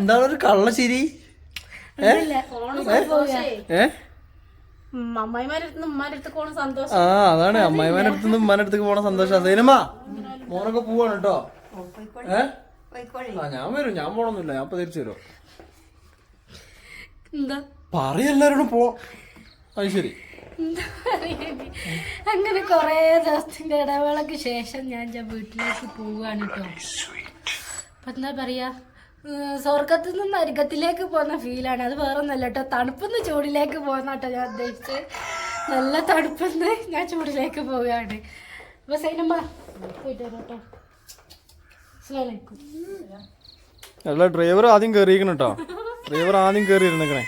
എന്താണ് ഒരു കള്ള സന്തോഷം. ആ അതാണ് അമ്മായിമാരുടെ അടുത്ത് നിന്ന് ഉമ്മാന്റെ അടുത്തേക്ക് പോണ സന്തോഷം. സൈനമ്മ മോനൊക്കെ പോവാണ് കേട്ടോ. ഏഹ് ആ ഞാൻ വരും ഞാൻ പോണൊന്നുമില്ല ഞാൻ ഇപ്പൊ തിരിച്ചു വരും. എന്താ? പറയെല്ലാരോടും പോ. അത് ശരി? അങ്ങനെ കൊറേ ദിവസത്തിന്റെ ഇടവേളക്ക് ശേഷം ഞാൻ ഞാൻ വീട്ടിലേക്ക് പോവാണ് കേട്ടോ. അപ്പൊ എന്താ പറയാ? സ്വർഗത്തിൽ നിന്ന് നരകത്തിലേക്ക് പോകുന്ന ഫീലാണ് അത് വേറെ ഒന്നല്ല കേട്ടോ. തണുപ്പെന്ന് ചൂടിലേക്ക് പോകുന്ന കേട്ടോ ഞാൻ ഉദ്ദേശിച്ചത് നല്ല തണുപ്പെന്ന് ഞാൻ ചൂടിലേക്ക് പോവുകയാണ്. അപ്പൊ സൈനമ്മ പോയിട്ട് കേട്ടോ. അല്ല ഡ്രൈവർ ആദ്യം കയറിയിരിക്കണം കേട്ടോ. ഡ്രൈവർ ആദ്യം കയറി ഇരുന്നേക്കണേ.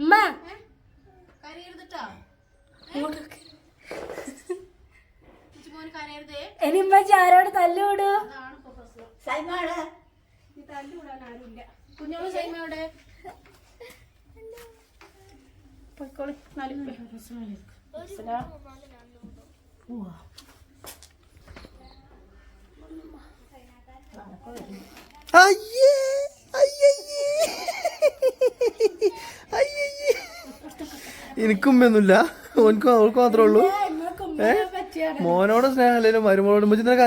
ഉമ്മ. ആരോട് ഇനി കുഞ്ഞോൾ സൈമയുടെ. പോയിക്കോളി. നാല്. അയ്യേ ഉമ്മയൊന്നുമില്ല ഓനക്കും അവൾക്ക് മാത്രമേ ഉള്ളൂ. ഏ, മോനോട് സ്നേഹമല്ലേ മരുമോളോട് ഉമ്മച്ചി എന്തിനാ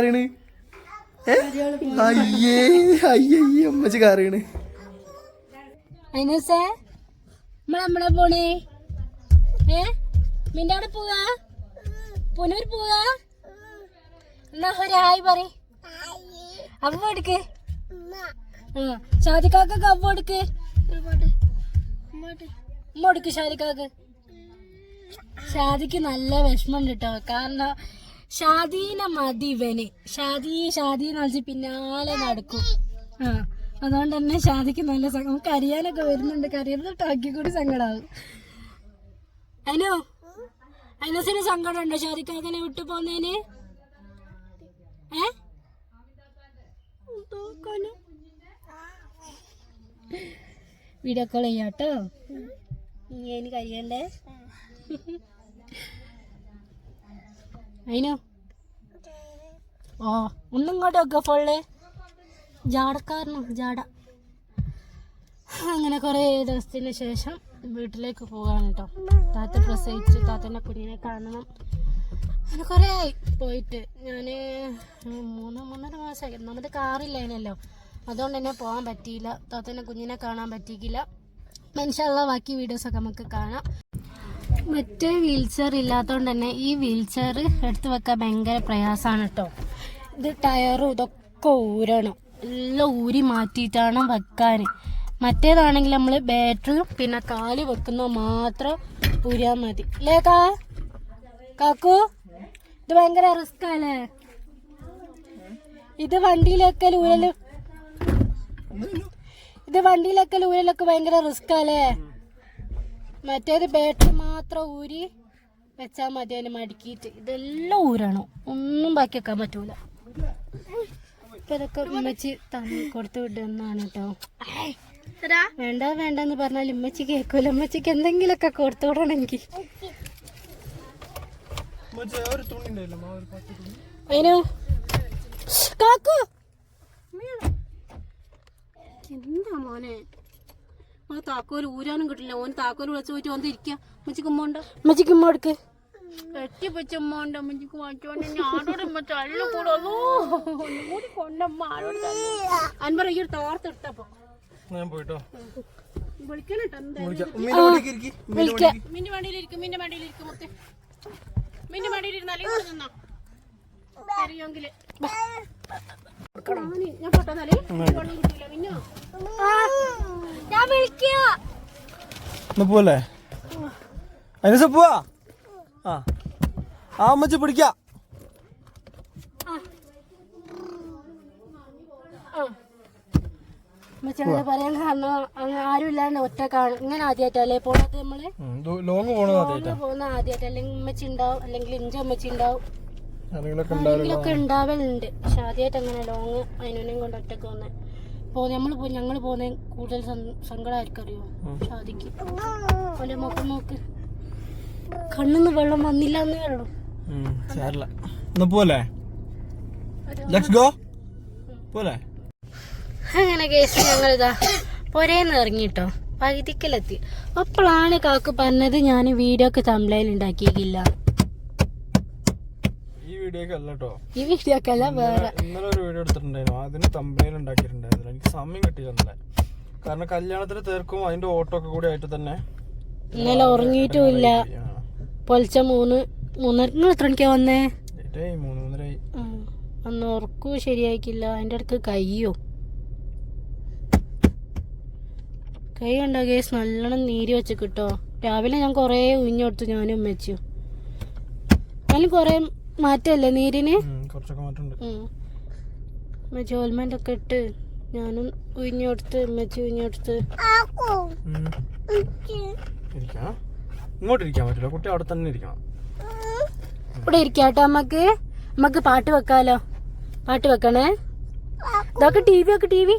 ഏ? അയ്യേ അയ്യയ്യേ കാറിയാണ്. നമ്മളെ നമ്മളെ പോണേ. പോവാ? പോവാ? ഷാദിക്ക് നല്ല വിഷമം കിട്ടോ കാരണം ഷാദീനെ മതിവനെ ഷാദി ഷാദി എന്ന് വെച്ച് പിന്നാലെ നടക്കും. ആ അതുകൊണ്ട് തന്നെ ഷാദിക്ക് നല്ല നമുക്ക് അറിയാനൊക്കെ വരുന്നുണ്ട്. കരയുന്നത് ടാക്കി കൂടി സങ്കടാവും. അനോ അനോസിന് സങ്കടം ഉണ്ടോ ഷാദിക്ക് അങ്ങനെ വിട്ടു പോന്നേന്. വീഡിയോ കോൾ ചെയ്യാട്ടോ നീ അതിന് കഴിയണ്ടേ അതിനോ ഓ ഒന്നിങ്ങോട്ട് വെക്കുക ഫോളിൽ ജാടക്കാരനും ജാട. അങ്ങനെ കുറേ ദിവസത്തിന് ശേഷം വീട്ടിലേക്ക് പോകാണ് കേട്ടോ താത്ത പ്രസവിച്ചു താത്തന്റെ കുഞ്ഞിനെ കാണണം. അങ്ങനെ കുറേ ആയി പോയിട്ട്. ഞാൻ മൂന്ന് മൂന്നര മാസമായി നമ്മുടെ കാറില്ലേനല്ലോ അതുകൊണ്ട് തന്നെ പോകാൻ പറ്റിയില്ല. താത്തന്റെ കുഞ്ഞിനെ കാണാൻ പറ്റിയില്ല. മനുഷ്യ ബാക്കി വീഡിയോസൊക്കെ നമുക്ക് കാണാം. മറ്റേ വീൽ ചെയർ ഇല്ലാത്തതുകൊണ്ട് തന്നെ ഈ വീൽ ചെയർ എടുത്ത് വെക്കാൻ ഭയങ്കര പ്രയാസമാണ് കേട്ടോ ഇത് ടയറും ഇതൊക്കെ ഊരണം. എല്ലാം ഊരി മാറ്റിയിട്ടാണ് വെക്കാൻ മറ്റേതാണെങ്കിൽ നമ്മൾ ബാറ്ററിയും പിന്നെ കാലി വെക്കുന്ന മാത്രം ഊരിയാൽ മതി. അല്ലേ കാക്കു? ഇത് ഭയങ്കര റിസ്ക് അല്ലേ ഇത് വണ്ടിയിലൊക്കെ ഊരൽ ഇത് വണ്ടിയിലൊക്കെ ഊരലൊക്കെ ഭയങ്കര റിസ്ക് അല്ലേ മറ്റേത് ബാറ്ററി മാത്രം ഊരി വെച്ചാൽ മതി അതിന് മടുക്കിയിട്ട്. ഇതെല്ലാം ഊരണം. ഒന്നും ബാക്കി വെക്കാൻ പറ്റൂല. ഇപ്പൊ ഇതൊക്കെ ഉമ്മച്ചി തന്നെ കൊടുത്തു വിടുന്നതാണ് കേട്ടോ വേണ്ട എന്ന് പറഞ്ഞാൽ ഉമ്മച്ചി കേൾക്കൂല ഉമ്മച്ചിക്ക് എന്തെങ്കിലുമൊക്കെ കൊടുത്തു വിടണമെങ്കിൽ അതിനു? കാക്കു! എന്താ മോനെ? ആ താക്കോൽ ഊരാനും കിട്ടില്ല. ഓന് താക്കോൽ വിളിച്ചു പോയിട്ട് വന്ന് ഇരിക്കുക അമ്മച്ചിക്ക് ഉമ്മ ഉണ്ടോ? അമ്മച്ചിക്ക് ഉമ്മ എടുക്ക് ഉമ്മ ഉണ്ട്. അമ്മച്ചിക്ക് വാങ്ങിച്ചോണ്ട് ഞാനോട് ഉമ്മ തള്ളു കൂടല്ലോ കൂടി കൊണ്ടമ്മ ആരോട് അൻപറ ഈ ഒരു തോർത്ത് ഇട്ടപ്പോ ഞാൻ പോയിട്ടോ. വിളിക്കണം കേട്ടോ എന്തായാലും. വിളിക്കാം. മിന്റെ വണ്ടിയിലിരിക്കും മിന്റെ വണ്ടിയിലിരിക്കും മുത്തേ. മിന്റെ വണ്ടിയിലിരുന്നാലേ നിന്നോ. അറിയോങ്കിൽ. എന്നാ പോലെ അതിന് പോവാ? ആ. ആ അമ്മച്ചി പിടിക്കാം പറയാൻ കാരണം ആരും ഇല്ലാണ്ട് ഒറ്റക്കാണ് ഇങ്ങനെ ആദ്യമായിട്ടല്ലേ പോണത് നമ്മൾ? ലോങ് പോകുന്ന ആദ്യമായിട്ട് അല്ലെങ്കിൽ ഉമ്മച്ചി ഉണ്ടാവും അല്ലെങ്കിൽ ഇഞ്ച ഉമ്മച്ചി ഉണ്ടാവും ആരെങ്കിലൊക്കെ ഉണ്ടാവലുണ്ട്. പക്ഷെ ആദ്യമായിട്ട് അങ്ങനെ ലോങ് അതിനൊന്നും കൊണ്ട് ഒറ്റയ്ക്ക് വന്നേ പോ നമ്മൾ ഞങ്ങൾ പോകുന്ന കൂടുതൽ സങ്കടമായിരിക്കും അറിയോ ഷാദിക്ക്. അവന്റെ മുഖം നോക്ക്. കണ്ണിന്ന് വെള്ളം വന്നില്ല എന്നേ ഉള്ളൂ പോലെ ലെറ്റ്സ് ഗോ പോലെ അങ്ങനെ കേസ് ഞങ്ങളിതാ പൊരേന്ന് ഇറങ്ങിട്ടോ. പകുതിക്കലെത്തി. അപ്പോഴാണ് കാക്ക് പറഞ്ഞത് ഞാൻ വീഡിയോ ഒക്കെ തമ്മിലയിൽ ഈ അല്ല കേട്ടോ ഈ വീഡിയോ ഒക്കെ അല്ല വേറെ. ഇന്നലെ ഒരു വീഡിയോ എടുത്തിട്ടുണ്ടായിരുന്നു. അതിന് തമ്പനയിൽ ഉണ്ടാക്കിയിട്ടുണ്ടായിരുന്നു. എനിക്ക് സമയം കിട്ടിയില്ല ഇന്നലെ. കാരണം കല്യാണത്തിന് തീർക്കും അതിന്റെ ഓട്ടോ ഒക്കെ കൂടി ആയിട്ട് തന്നെ ഇന്നലെ ഉറങ്ങിയിട്ടുമില്ല പൊലിച്ച മൂന്ന് മൂന്നര എത്ര മണിക്കാ വന്നേ? അന്ന് ഉറക്കൂ ശരിയാക്കില്ല അതിന്റെ അടുക്ക് കയ്യോ? കൈ ഉണ്ടോ കേസ് നല്ലോണം നീര് വെച്ച് കിട്ടോ രാവിലെ ഞാൻ കുറേ ഉഞ്ഞെടുത്തു ഞാനും ഉമ്മച്ചു അതിന് കുറേ മാറ്റമല്ലേ നീരിന്? കുറച്ചൊക്കെ മാറ്റമുണ്ട്. ഉമ്മച്ചി ഓൽമെന്റ് ഒക്കെ ഇട്ട് ഞാനും ഉഞ്ഞെടുത്ത് ഉമ്മച്ചി ഉഞ്ഞെടുത്ത് ഉം. ഇങ്ങോട്ട് ഇരിക്കാൻ പറ്റില്ല കുട്ടി അവിടെ തന്നെ ഇരിക്കണം. ഇവിടെ ഇരിക്കാട്ടോ അമ്മയ്ക്ക്. അമ്മയ്ക്ക് പാട്ട് വെക്കാലോ. പാട്ട് വെക്കണേ. ഇതൊക്കെ ടി വി ഒക്കെ ടി വി.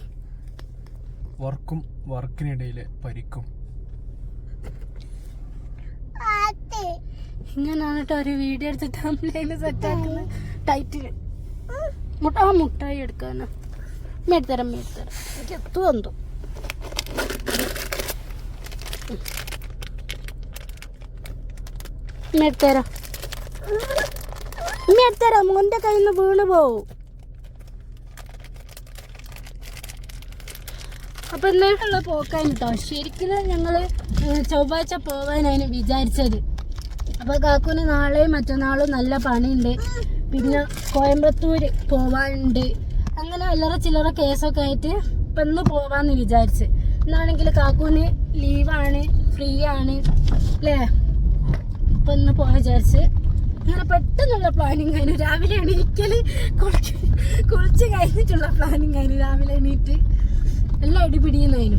വർക്കും വർക്കിനിടയിലെ പരിക്കും. ഇങ്ങനാണ് കേട്ടോ ഒരു വീഡിയോ എടുത്തിട്ട് അമ്മയിൽ സെറ്റാക്കുന്നത് ടൈറ്റിൽ മുട്ട ആ മുട്ടായി എടുക്കാനാ. മേടിത്തരാം മേടിത്തരാം എനിക്ക് എത്തു എന്തോ മേടിത്തരാം മേടിത്തരാം മോന്റെ കയ്യിൽ നിന്ന് വീണ് പോവും. അപ്പൊ ഇന്നേക്കുള്ള പോക്കാൻ കേട്ടോ ശരിക്കും ഞങ്ങൾ ചൊവ്വാഴ്ച പോവാനാണ് വിചാരിച്ചത്. അപ്പൊ കാക്കുന് നാളെയും മറ്റന്നാളും നല്ല പണിയുണ്ട്. പിന്നെ കോയമ്പത്തൂര് പോവാനുണ്ട്. അങ്ങനെ വല്ലറ ചില്ലറ കേസൊക്കെ ആയിട്ട് ഇപ്പൊ ഇന്ന് പോവാന്ന് വിചാരിച്ച്. ഇന്നാണെങ്കിൽ കാക്കുന് ലീവാണ് ഫ്രീ ആണ് അല്ലേ ഇപ്പൊ ഇന്ന് പോവാൻ വിചാരിച്ച്. അങ്ങനെ പെട്ടെന്നുള്ള പ്ലാനിങ് ആയിരുന്നു. രാവിലെ എണീക്കൽ കുളിച്ച് കുളിച്ച് കഴിഞ്ഞിട്ടുള്ള പ്ലാനിങ് ആയിരുന്നു. രാവിലെ എണീറ്റ്. എല്ലാം അടിപിടിയുന്നതിനും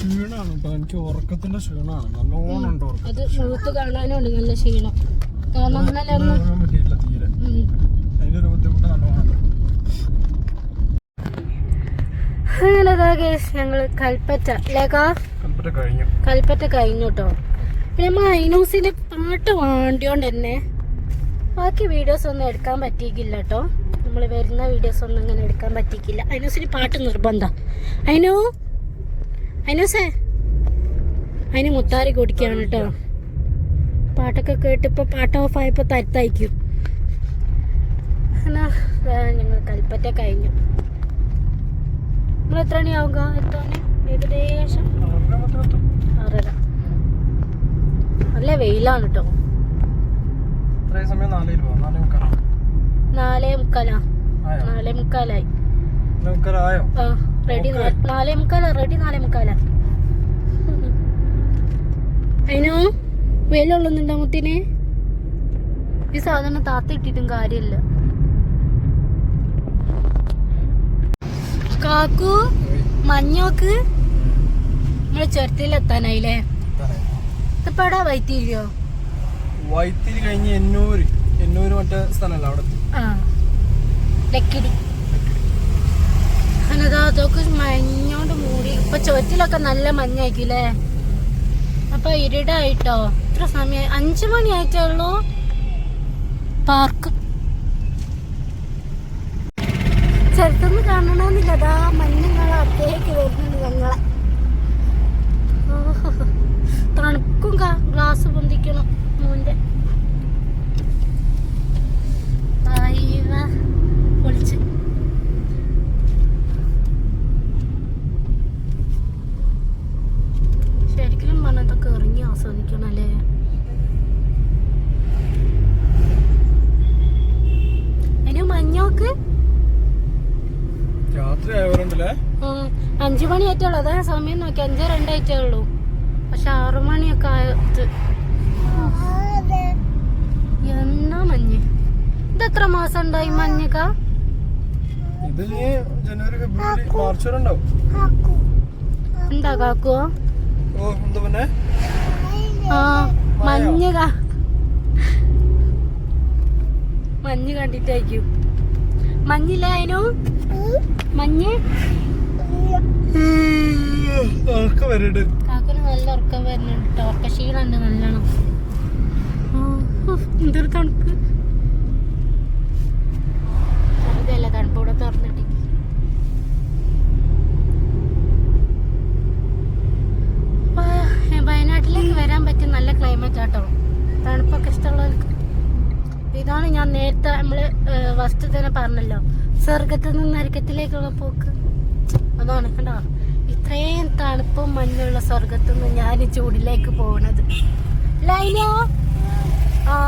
എനിക്ക് ക്ഷീണം ക്ഷീണമാണ് കേട്ടോ എനിക്ക് ഉറക്കത്തിന്റെ ക്ഷീണാണ്. നല്ലോണം ഉണ്ട് ഉറക്കം അത് മുഖത്ത് കാണാനുണ്ട് നല്ല ക്ഷീണം. കാരണം ഇന്നലെ ഒന്ന് പറ്റിയില്ല തീരെ. അതിന്റെ ഒരു ബുദ്ധിമുട്ട് നല്ലോണം അങ്ങനെ അതാ കേസ് ഞങ്ങൾ കൽപ്പറ്റ. ലേക്കാ കൽപ്പറ്റ കഴിഞ്ഞു. കൽപ്പറ്റ കഴിഞ്ഞു കേട്ടോ പിന്നെ നമ്മൾ ഐനൂസിന് പാട്ട് വേണ്ടിയോണ്ട് തന്നെ ബാക്കി വീഡിയോസ് ഒന്നും എടുക്കാൻ പറ്റിയിക്കില്ല കേട്ടോ നമ്മൾ വരുന്ന വീഡിയോസ് ഒന്നും അങ്ങനെ എടുക്കാൻ പറ്റിയിക്കില്ല. ഐനൂസിന് പാട്ട് നിർബന്ധം. അതിനു ഐനൂസേ അതിന് മുത്താറി കുടിക്കാണ് കേട്ടോ പാട്ടൊക്കെ കേട്ട് ഇപ്പൊ പാട്ട് ഓഫ് ആയപ്പോൾ തരുത്തായിരിക്കും. എന്നാ ഞങ്ങൾ കൽപ്പറ്റ കഴിഞ്ഞു. നിങ്ങൾ എത്ര മണിയാവുക? എത്താൻ ഏകദേശം ആറര. നല്ല വെയിലാണ് കേട്ടോ നാലേ മുക്കാലോ? നാലേ മുക്കാലായോ? ആ. റെഡി. നാലേ മുക്കാലാ റെഡി നാലേ മുക്കാലാ. അതിനോ വെയിലുള്ളുന്നുണ്ടോ മുത്തിന്? ഈ സാധനം താത്ത ഇട്ടിട്ടും കാര്യമില്ല. കാക്കു മഞ്ഞോക്ക്. നമ്മളെ ചുരത്തിലെത്താനായില്ലേ ഇപ്പടാ വൈത്തിരിയോ? വൈത്തിരി കഴിഞ്ഞ് എന്നൂര് എന്നൂര് മറ്റേ സ്ഥലമല്ല അവിടെ? ആ. ലക്കിടി. അതൊക്കെ മഞ്ഞോണ്ട് മൂടി. ഇപ്പൊ ചുവറ്റിലൊക്കെ നല്ല മഞ്ഞായിരിക്കില്ലേ? അപ്പൊ ഇരുടായിട്ടോ? ഇത്ര സമയം അഞ്ചു മണി ആയിട്ടേ ഉള്ളൂ. പാർക്ക്. ചെറുത്തൊന്ന് കാണണമെന്നില്ല. അതാ മഞ്ഞങ്ങൾ അത്തേക്ക് വരുന്നുണ്ട് ഞങ്ങളെ. തണുക്കും ഗ്ലാസ് പൊന്തിക്കണം മോന്റെ പറഞ്ഞതൊക്കെ ഇറങ്ങി ആസ്വദിക്കണം അല്ലേ അതിന് മഞ്ഞോക്ക് രാത്രി അഞ്ചു മണി ആയിട്ടുള്ളൂ അതാ സമയം നോക്കി. അഞ്ച് രണ്ടായിട്ടേ ഉള്ളൂ. പക്ഷെ ആറു മണിയൊക്കെ ആയത് എന്നാ മഞ്ഞ്? ഇത് എത്ര മാസം ഉണ്ടായി മഞ്ഞക്ക? ഇത് ജനുവരി ഫെബ്രുവരി മാർച്ച് വരെ ഉണ്ടാവും. എന്താ കാക്കുവോ? ഓ എന്താ പിന്നെ? ആ മഞ്ഞ് മഞ്ഞ് കണ്ടിട്ടായിരിക്കും. മഞ്ഞില്ല അതിനു മഞ്ഞ്? കാക്കുന് നല്ല ഉറക്കം വരുന്നുണ്ട് കേട്ടോ ഉറക്ക ക്ഷീണുണ്ട് നല്ലോണം എന്തൊരു തണുപ്പ്. ക്ലൈമറ്റ് ആട്ടോ. തണുപ്പൊക്കെ ഇഷ്ടമുള്ളവർക്ക്. ഇതാണ് ഞാൻ നേരത്തെ നമ്മൾ വസ്തു തന്നെ പറഞ്ഞല്ലോ. സ്വർഗത്തിൽ നിന്ന് നരകത്തിലേക്കുള്ള പോക്ക്. അതാണ് കണ്ടോ? ഇത്രയും തണുപ്പും മഞ്ഞുള്ള സ്വർഗത്തിൽ നിന്ന് ഞാൻ ചൂടിലേക്ക് പോകണത് ആ.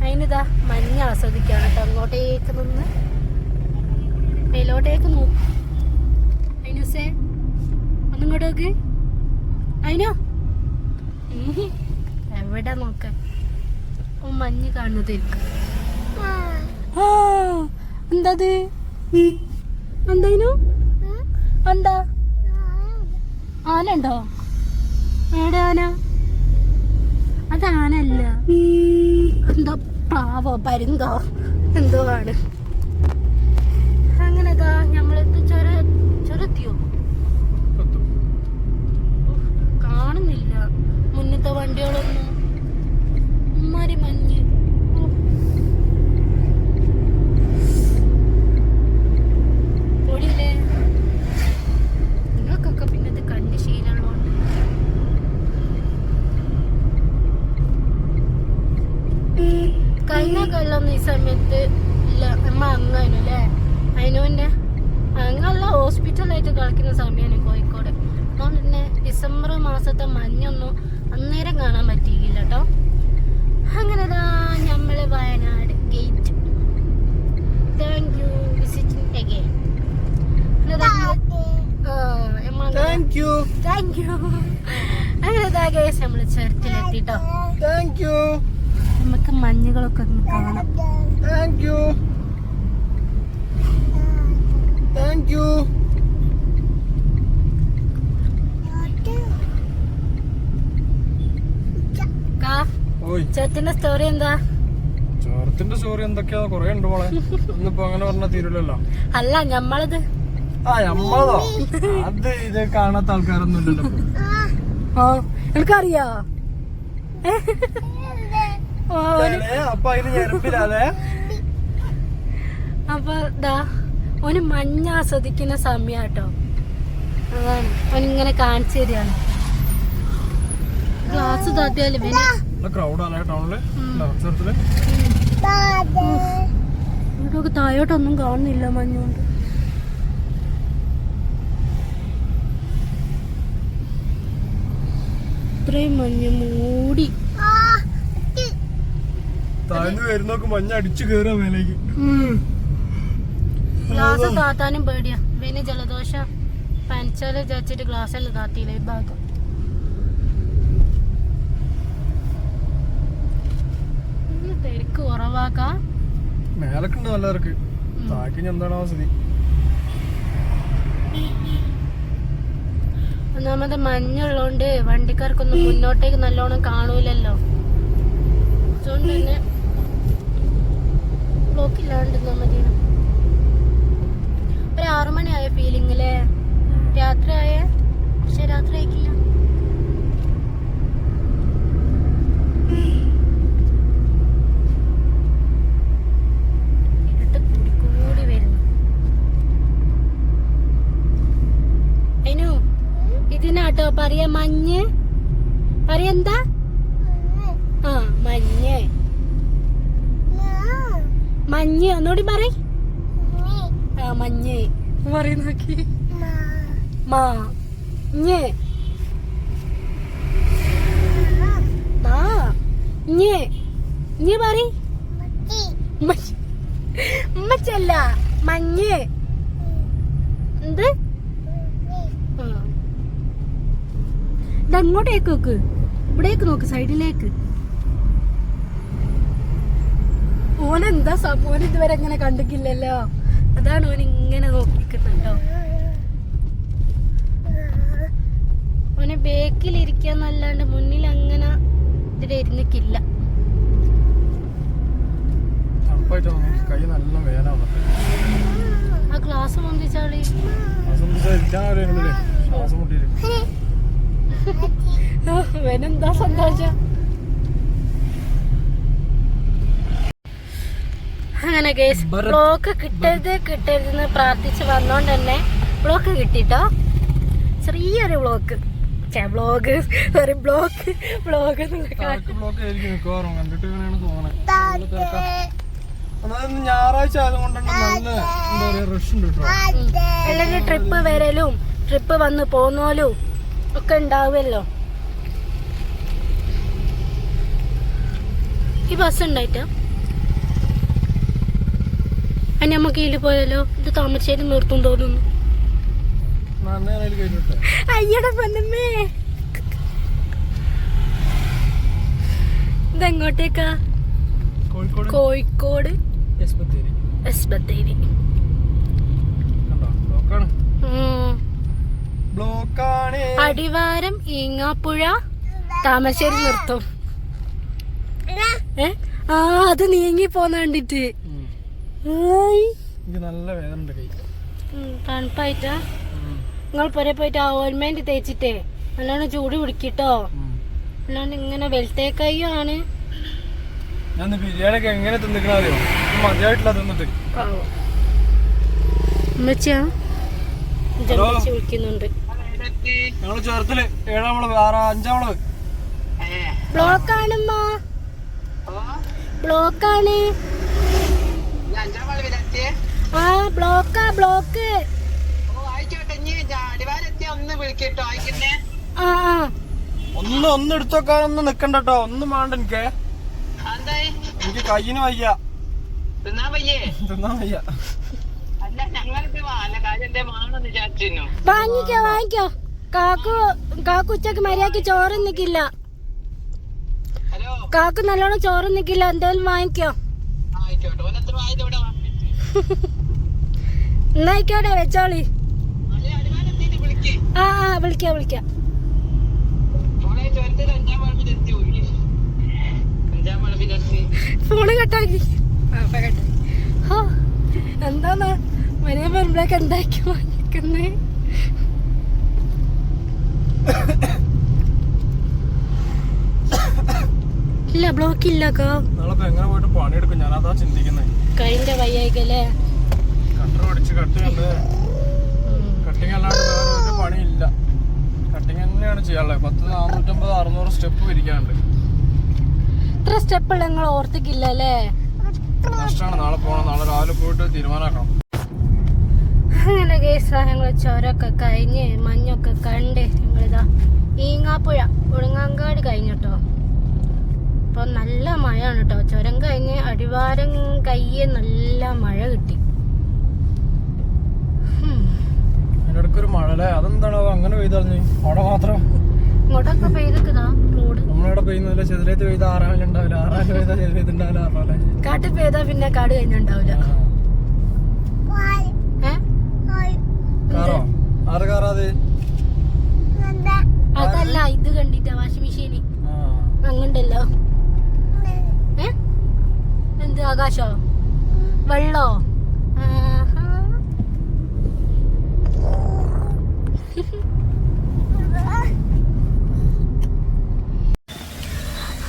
അതിനിതാ മഞ്ഞ് ആസ്വദിക്കാണ് കേട്ടോ. അങ്ങോട്ടേക്ക് നിന്ന്. മേലോട്ടേക്ക് നോക്കും. അതിനുസേ ഒന്നിങ്ങോട്ടേക്ക് അതിനോ എവിടെ നോക്ക? ഓ മഞ്ഞ് കാണുന്നതായിരിക്കും. എന്തത്? എന്തായിനു എന്താ ആനുണ്ടോ എവിടെ ആന? അത് ആനല്ല എന്തോ പാവോ പരുന്തോ? എന്തോ ആണ്. അങ്ങനെ ഞമ്മളെന്ത് ചൊര ചൊരത്തിയോ കാണുന്നില്ല മുന്നത്തെ വണ്ടികളൊന്നും ഉമ്മാരി മഞ്ഞ് ഓ. പൊടിയില്ലേ നിങ്ങൾക്കൊക്കെ പിന്നെ ഇത് കണ്ട് ശീലമുള്ളതുകൊണ്ട് കഴിഞ്ഞ കൊല്ലം ഈ സമയത്ത് ഇല്ല അമ്മ അങ്ങനു അല്ലേ അതിനുവിന്റെ അങ്ങല്ല ഹോസ്പിറ്റലായിട്ട് കളിക്കുന്ന സമയമാണ് കോഴിക്കോട് അതുകൊണ്ട് തന്നെ ഡിസംബർ മാസത്തെ മഞ്ഞൊന്നും അന്നേരം കാണാൻ പറ്റിയില്ല കേട്ടോ അങ്ങനെ നമ്മൾ Wayanad gate thank you visiting again thank you thank you അങ്ങനെ ഗേസ് നമ്മൾ ചുരത്തിലെത്തിട്ടോ താങ്ക് യു നമുക്ക് ഒന്ന് കാണാം താങ്ക് യു താങ്ക് യു ചുരത്തിന്റെ സ്റ്റോറി എന്താ? ചോറത്തിന്റെ സ്റ്റോറി എന്തൊക്കെയാ? കൊറേ ഉണ്ട് മോളെ. ഇന്നിപ്പോ അങ്ങനെ പറഞ്ഞാ തീരുമല്ലോ അല്ല ഞമ്മളത്. ആ ഞമ്മളതോ? അത് ഇത് കാണാത്ത ആൾക്കാരൊന്നും ഇല്ലല്ലോ. എനിക്കറിയോ. അപ്പൊ ദാ ഓന് മഞ്ഞ ആസ്വദിക്കുന്ന സമയാട്ടോ. അതാണ് ഓനിങ്ങനെ കാണിച്ചു തരികയാണ് ഗ്ലാസ് താത്തിയാലും ഇവിടെയൊക്കെ താഴോട്ടൊന്നും കാണുന്നില്ല മഞ്ഞുകൊണ്ട്. ഇത്രയും മഞ്ഞ് മൂടി. താഴ്ന്നു വരുന്നോക്ക് മഞ്ഞ അടിച്ചു കയറാ മേലേക്ക്. ഗ്ലാസ് താത്താനും പേടിയാ. പിന്നെ ജലദോഷം. പനിച്ചാൽ വിചാരിച്ചിട്ട് ഗ്ലാസ് എല്ലാം താത്തിയില്ല ഈ ഭാഗം തിരക്ക് കുറവാക്കാ. മേലക്കുണ്ട് നല്ലവർക്ക് താക്കിന് എന്താണോ സ്ഥിതി ഒന്നാമത് മഞ്ഞുള്ളോണ്ട് വണ്ടിക്കാർക്കൊന്നും മുന്നോട്ടേക്ക് നല്ലോണം കാണൂലല്ലോ. അതുകൊണ്ട് തന്നെ ബ്ലോക്ക് ഇല്ലാണ്ട് മതി. ഒരു ആറുമണിയായ ഫീലിംഗ് അല്ലേ രാത്രിയായ? പക്ഷെ രാത്രി ആയിക്കില്ല ഇതിനാട്ടോ പറയാ മഞ്ഞ്? പറയെന്താ ആ മഞ്ഞ്. മഞ്ഞ്. ഒന്നുകൂടി പറ. ആ മഞ്ഞ്. പറയും നോക്കി. മാ. ഞ്. മാ. ഞ്. ഞേ പറ. ഉമ്മച്ചല്ല മഞ്ഞ്. എന്ത്? ഇതങ്ങോട്ടേക്ക് നോക്ക്. ഇവിടേക്ക് നോക്ക്. സൈഡിലേക്ക്. ഓനെന്താ സംഭവം ഇതുവരെ ഇങ്ങനെ കണ്ടിട്ടില്ലല്ലോ? അതാണ് ഓൻ ഇങ്ങനെ നോക്കിക്കുന്നുണ്ടോ ഓന് ബേക്കിൽ ഇരിക്കാന്നല്ലാണ്ട് മുന്നിൽ അങ്ങനെ ഇതിലിരുന്നിക്കില്ല ഇരുന്നിക്കില്ല ആ ഗ്ലാസ് പൊന്തിച്ചാളി. വേനെന്താ സന്തോഷം? അങ്ങനെ കേസ്. ബ്ലോക്ക് കിട്ടരുത് കിട്ടരുതെന്ന് പ്രാർത്ഥിച്ച് വന്നോണ്ട് തന്നെ ബ്ലോക്ക് കിട്ടിട്ടോ. ചെറിയൊരു block blog sorry block blog അല്ലെങ്കിൽ ഞായറാഴ്ച ആയതുകൊണ്ടാണ് തന്നെ നല്ല എന്താ പറയാ റഷ് ഉണ്ട് കേട്ടോ. എല്ലാവരും ട്രിപ്പ് വരലും ട്രിപ്പ് വന്ന് പോന്നോലും ഒക്കെ ഉണ്ടാവുമല്ലോ. ഈ ബസ് ഉണ്ടായിട്ട? അതിന് നമുക്ക് ഇതിൽ പോയാലോ ഇത് താമരശ്ശേരി നിർത്തും തോന്നുന്നു അയ്യടെ പൊന്നമ്മേ. ഇതെങ്ങോട്ടേക്കാ? കോഴിക്കോട്? അടിവാരം ഈങ്ങാപ്പുഴ താമരശ്ശേരി നിർത്തും. ഏ? ആ അത് നീങ്ങി പോന്ന കണ്ടിട്ട് ഉം. ഏയ്. എനിക്ക് നല്ല വേദന ഉണ്ട് കൈ തണുപ്പായിട്ടാ? നിങ്ങൾ പുര പോയിട്ട് ആ ഓയിൽമെന്റ് തേച്ചിട്ടേ. നല്ലോണം ചൂട് പിടിക്കിട്ടോ. അല്ലാണ്ട് ഇങ്ങനെ ഞാൻ ഇന്ന് ബിരിയാണി ഒക്കെ എങ്ങനെ തിന്നിക്കണറിയോ മതിയായിട്ടില്ല തിന്നിട്ട്. ഉമ്മച്ചിയാ? ഹലോ. ജമ്മച്ചി വിളിക്കുന്നുണ്ട്. ഞങ്ങൾ ചെറുത്തിൽ ഏഴാമളവ് ആറാ അഞ്ചാമളവ്. ബ്ലോക്കാണമ്മ ബ്ലോക്കാണ്. ആ ബ്ലോക്കാ ബ്ലോക്ക് ഒന്ന് ഒന്ന് എടുത്തോക്കാനൊന്നും നിക്കണ്ട കേട്ടോ ഒന്നും വേണ്ട എനിക്ക്. എനിക്ക് കയ്യിന് വയ്യ. തിന്നാൻ വയ്യേ? തിന്നാൻ വാങ്ങിക്കോ വാങ്ങിക്കോ. കാക്കു കാക്കു ഉച്ചയ്ക്ക് മര്യാദയ്ക്ക് ചോറ് നിക്കില്ല ഹലോ? കാക്കു നല്ലോണം ചോറ് നിക്കില്ല എന്തേലും വാങ്ങിക്കോ. എന്നായിക്കോട്ടെ വെച്ചോളി. ആ ആ വിളിക്കാം വിളിക്കാം. ഫോണ് കട്ടാക്കി. ഹോ, എന്താണ് മരിയ വരുമ്പോഴേക്ക് എന്താക്കി വാങ്ങിക്കുന്നേ? ഇല്ല ബ്ലോക്ക് ഇല്ല നാളെ ഇപ്പൊ എങ്ങനെ പോയിട്ട് പണിയെടുക്കും? ഞാൻ അതാ ചിന്തിക്കുന്നത് കൈന്റെ വയ്യായിക്കല്ലേ കട്ടർ പഠിച്ച് കട്ട് കണ്ട് കട്ടിങ് അല്ലാണ്ട് വേറെ ഒരു പണിയില്ല. കട്ടിങ് തന്നെയാണ് ചെയ്യാനുള്ളത്. പത്ത് നാനൂറ്റമ്പത് അറുന്നൂറ് സ്റ്റെപ്പ് ഇത്ര സ്റ്റെപ്പ് നിങ്ങൾ ഓർത്തിക്കില്ല അല്ലേ നഷ്ടമാണ് നാളെ പോകണം നാളെ രാവിലെ പോയിട്ട് തീരുമാനമാക്കണം അങ്ങനെ കേസ് ഞങ്ങൾ ചുരമൊക്കെ കഴിഞ്ഞ് മഞ്ഞൊക്കെ കണ്ട് ഞങ്ങളിതാ. ഈങ്ങാപ്പുഴ ഒടുങ്ങാങ്കാട് കഴിഞ്ഞിട്ടോ? അപ്പൊ നല്ല മഴയാണ് കേട്ടോ ചുരം കഴിഞ്ഞ് അടിവാരം കയ്യെ നല്ല മഴ കിട്ടി. ഹും. അതിനിടയ്ക്ക് ഒരു മഴ അല്ലേ അതെന്താണോ അങ്ങനെ പെയ്തറിഞ്ഞു. അവിടെ മാത്രം. ഇങ്ങോട്ടൊക്കെ പെയ്തിക്കുതാ റോഡ്? നമ്മളിവിടെ പെയ്യുന്നില്ല ചെതിലേത്ത് പെയ്ത ആറാമിൽ ഉണ്ടാവില്ല ആറാമിൽ പെയ്ത ചെതിലേത്ത് ഉണ്ടാവില്ല ആറാമല്ലേ കാട്ടിൽ പെയ്താ പിന്നെ കാട് കഴിഞ്ഞുണ്ടാവില്ല. ഏ? കാറോ? ആറ് കാറാ അത്? അതല്ല ഇത് കണ്ടിട്ടാ വാഷിംഗ് മെഷീന്. അങ്ങണ്ടല്ലോ എന്ത് ആകാശോ? വെള്ളോ.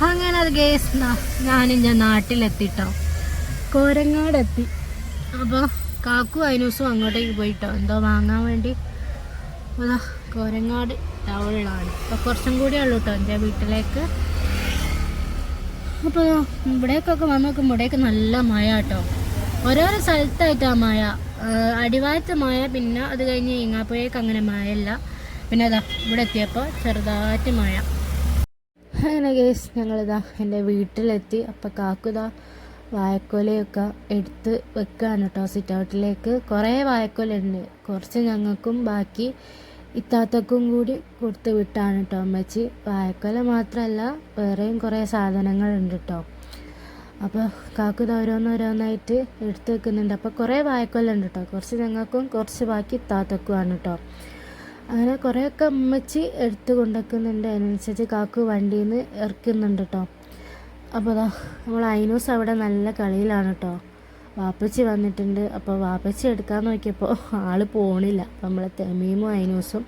അങ്ങനെ അത് ഗേസ് ഞാനും ഞാൻ നാട്ടിലെത്തിട്ടോ. കോരങ്ങാടെത്തി. അപ്പോൾ കാക്കു അതിനൂസും അങ്ങോട്ടേക്ക് പോയിട്ടോ. എന്തോ വാങ്ങാൻ വേണ്ടി. കോരങ്ങാട് ടൗണിലാണ്. അപ്പോൾ കുറച്ചും കൂടി ഉള്ളൂ കേട്ടോ എന്റെ വീട്ടിലേക്ക്. അപ്പോൾ ഇവിടേക്കൊക്കെ വന്ന് നോക്കുമ്പോൾ ഇവിടേക്ക് നല്ല മഴ കേട്ടോ. ഓരോരോ സ്ഥലത്തായിട്ടാണ് മഴ. അടിവാരത്ത് മഴ പിന്നെ അത് കഴിഞ്ഞ് ഈങ്ങാപ്പുഴയ്ക്ക് അങ്ങനെ മഴയില്ല. പിന്നെ അതാ ഇവിടെ എത്തിയപ്പോൾ ചെറുതായിട്ട് മഴ. അങ്ങനെ കേസ് ഞങ്ങളിതാ എന്റെ വീട്ടിലെത്തി. അപ്പം കാക്കുതാ വായക്കോലയൊക്കെ എടുത്ത് വെക്കുകയാണ് കേട്ടോ സിറ്റ് ഔട്ടിലേക്ക് കുറേ വായക്കോലുണ്ട് കുറച്ച് ഞങ്ങൾക്കും ബാക്കി ഇത്താത്തക്കും കൂടി കൊടുത്ത് വിട്ടാണ് കേട്ടോ അമ്മച്ചി വായക്കൊല മാത്രമല്ല വേറെയും കുറേ സാധനങ്ങളുണ്ട് കേട്ടോ അപ്പോൾ കാക്കുത ഓരോന്നോരോന്നായിട്ട് എടുത്ത് വെക്കുന്നുണ്ട്. അപ്പോൾ കുറേ വായക്കൊല്ലം ഉണ്ട് കേട്ടോ കുറച്ച് ഞങ്ങൾക്കും കുറച്ച് ബാക്കി ഇത്താത്തക്കുമാണ് കേട്ടോ അങ്ങനെ കുറേയൊക്കെ അമ്മച്ചി എടുത്ത് കൊണ്ടുവെക്കുന്നുണ്ട്. അതിനനുസരിച്ച് കാക്കു വണ്ടിയിൽ നിന്ന് ഇറക്കുന്നുണ്ട് കേട്ടോ അപ്പോൾ നമ്മൾ ഐനൂസ് അവിടെ നല്ല കളിയിലാണ് കേട്ടോ വാപ്പച്ചി വന്നിട്ടുണ്ട്. അപ്പോൾ വാപ്പച്ചി എടുക്കാൻ നോക്കിയപ്പോൾ ആൾ പോണില്ല. അപ്പോൾ നമ്മളെ തെമീമും അയനൂസും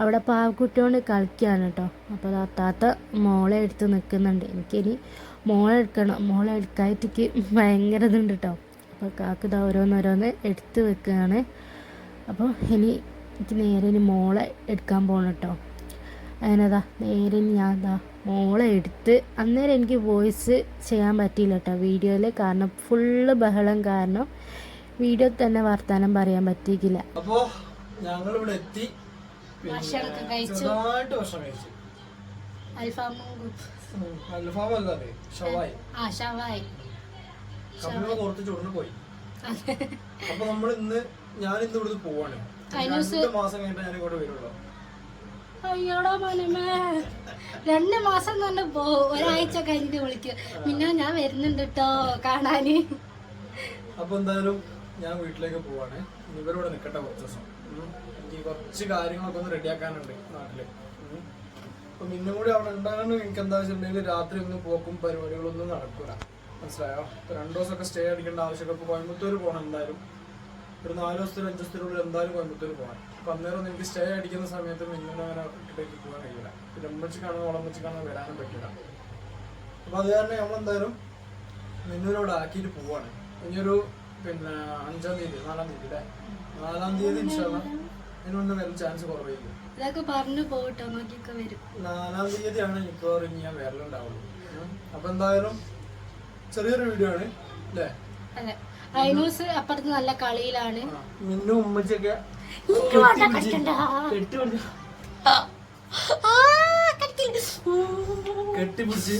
അവിടെ പാവക്കുട്ടിയോണ്ട് കളിക്കുകയാണ് കേട്ടോ അപ്പോൾ താത്താത്ത താത്ത മോളെ എടുത്ത് നിൽക്കുന്നുണ്ട് എനിക്കിനി മോളെ എടുക്കണം. മോളെ എടുക്കായിട്ടേക്ക് ഭയങ്കര ഇതുണ്ട് കേട്ടോ അപ്പോൾ കാക്ക് ഇതാ ഓരോന്നോരോന്ന് എടുത്ത് വെക്കുകയാണ് അപ്പോൾ ഇനി എനിക്ക് നേരെ ഇനി മോളെ എടുക്കാൻ പോകണം കേട്ടോ അതിനതാ നേരെ ഞാൻ ദാ മോളെ എടുത്ത് അന്നേരം എനിക്ക് വോയിസ് ചെയ്യാൻ പറ്റിയില്ല കേട്ടോ വീഡിയോയിൽ കാരണം ഫുള്ള് ബഹളം കാരണം വീഡിയോ തന്നെ വർത്താനം പറയാൻ പറ്റിയില്ല അപ്പോ ഞങ്ങൾ ഇവിടെ എത്തി പോയി. അപ്പൊ നമ്മൾ ഇന്ന് ഞാൻ ഇന്ന് ഇവിടുന്ന് പോവാണ് മാസം കഴിഞ്ഞിട്ട് ഞാൻ ഇങ്ങോട്ട് വരുള്ളൂ. അയ്യോടാ മനമേ രണ്ട് മാസം തന്നെ പോ ഒരാഴ്ച കഴിഞ്ഞിട്ട് വിളിക്കുക പിന്നെ ഞാൻ വരുന്നുണ്ട് കേട്ടോ കാണാന്. അപ്പൊ എന്തായാലും ഞാൻ വീട്ടിലേക്ക് പോവാണ്. ഇവരോട് നിൽക്കട്ടെ കുറച്ച് ദിവസം. എനിക്ക് കുറച്ച് കാര്യങ്ങളൊക്കെ ഒന്ന് റെഡിയാക്കാനുണ്ട് നാട്ടിൽ. അപ്പൊ മിന്നും കൂടി അവിടെ ഉണ്ടാകാണ്ട് എനിക്ക് എന്താ വെച്ചിട്ടുണ്ടെങ്കിൽ രാത്രി ഒന്നും പോക്കും പരിപാടികളൊന്നും നടക്കൂല. മനസ്സിലായോ? രണ്ടു ദിവസമൊക്കെ സ്റ്റേ അടിക്കേണ്ട ആവശ്യമൊക്കെ കോയമ്പത്തൂർ പോകണം എന്തായാലും. ഒരു നാല് ദിവസത്തിൽ അഞ്ച് ദിവസത്തിനുള്ളിൽ എന്തായാലും കോയമ്പത്തൂർ പോകാൻ ഒന്നും എനിക്ക് സ്റ്റേ അടിക്കുന്ന സമയത്ത് മിന്നിനെ അങ്ങനെ ഇട്ടേക്ക് പോകാൻ കഴിയില്ല പിന്നെ ഉളമ്പച്ച് കാണുക വരാനും പറ്റില്ല അപ്പൊ അത് കാരണം നമ്മളെന്തായാലും മിന്നൂരോട് ആക്കിയിട്ട് പോവാണ്. ഇനിയൊരു പിന്നെ അഞ്ചാം തീയതി നാലാം തീയതി അല്ലേ? നാലാം തീയതി ഇൻഷാല്ല വരാൻ ചാൻസ് കുറവായിരിക്കും ഇതൊക്കെ പറഞ്ഞു പോകട്ടോ നോക്കിയൊക്കെ വരും. നാലാം തീയതിയാണ് മിക്കവാറും ഇനി ഞാൻ വരലുണ്ടാവുള്ളൂ. അപ്പം എന്തായാലും ചെറിയൊരു വീഡിയോ ആണ് അല്ലേ? അതെ. അപ്പുറത്ത് നല്ല കളിയിലാണ്. മിന്നു ഉമ്മച്ചൊക്കെ. കെട്ടിപ്പിടിച്ച്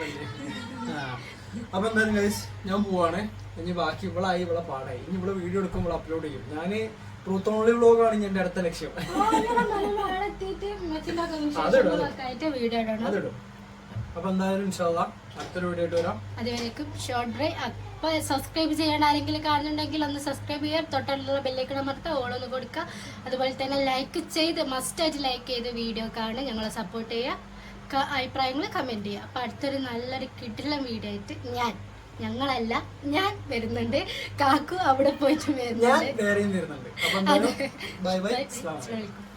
പല്ലേ? അപ്പൊ എന്തായാലും ഞാൻ പോവാണ്. ഇനി ബാക്കി ഇവളായി ഇവളെ പാടായി. ഇനി ഇവിടെ വീഡിയോ എടുക്കുമ്പോൾ അപ്ലോഡ് ചെയ്യും. ഞാൻ ട്രൂത്ത് ഓൺലി വ്ളോഗാണ് എന്റെ അടുത്ത ലക്ഷ്യം. അതിടും അപ്പൊ എന്തായാലും ഇൻഷാല്ല അടുത്തൊരു വീഡിയോ ആയിട്ട് വരാം. അതുവരേക്കും ഷോർട്ട് ഡ്രൈ അപ്പൊ സബ്സ്ക്രൈബ് ചെയ്യേണ്ട ആരെങ്കിലും കാണുന്നുണ്ടെങ്കിൽ ഒന്ന് സബ്സ്ക്രൈബ് ചെയ്യുക. തൊട്ടുള്ള ബെല്ലേക്ക് അമർത്തുക ഓളൊന്ന് കൊടുക്കുക. അതുപോലെ തന്നെ ലൈക്ക് ചെയ്ത് മസ്റ്റായിട്ട് ലൈക്ക് ചെയ്ത് വീഡിയോ കാണുക. ഞങ്ങളെ സപ്പോർട്ട് ചെയ്യുക. അഭിപ്രായങ്ങൾ കമന്റ് ചെയ്യുക. അപ്പൊ അടുത്തൊരു നല്ലൊരു കിട്ടുള്ള വീഡിയോ ആയിട്ട് ഞാൻ ഞങ്ങളല്ല ഞാൻ വരുന്നുണ്ട്. കാക്കു അവിടെ പോയിട്ട് വരുന്നുണ്ട്. Bye bye. Bye. അസ്സലാമു അലൈക്കും.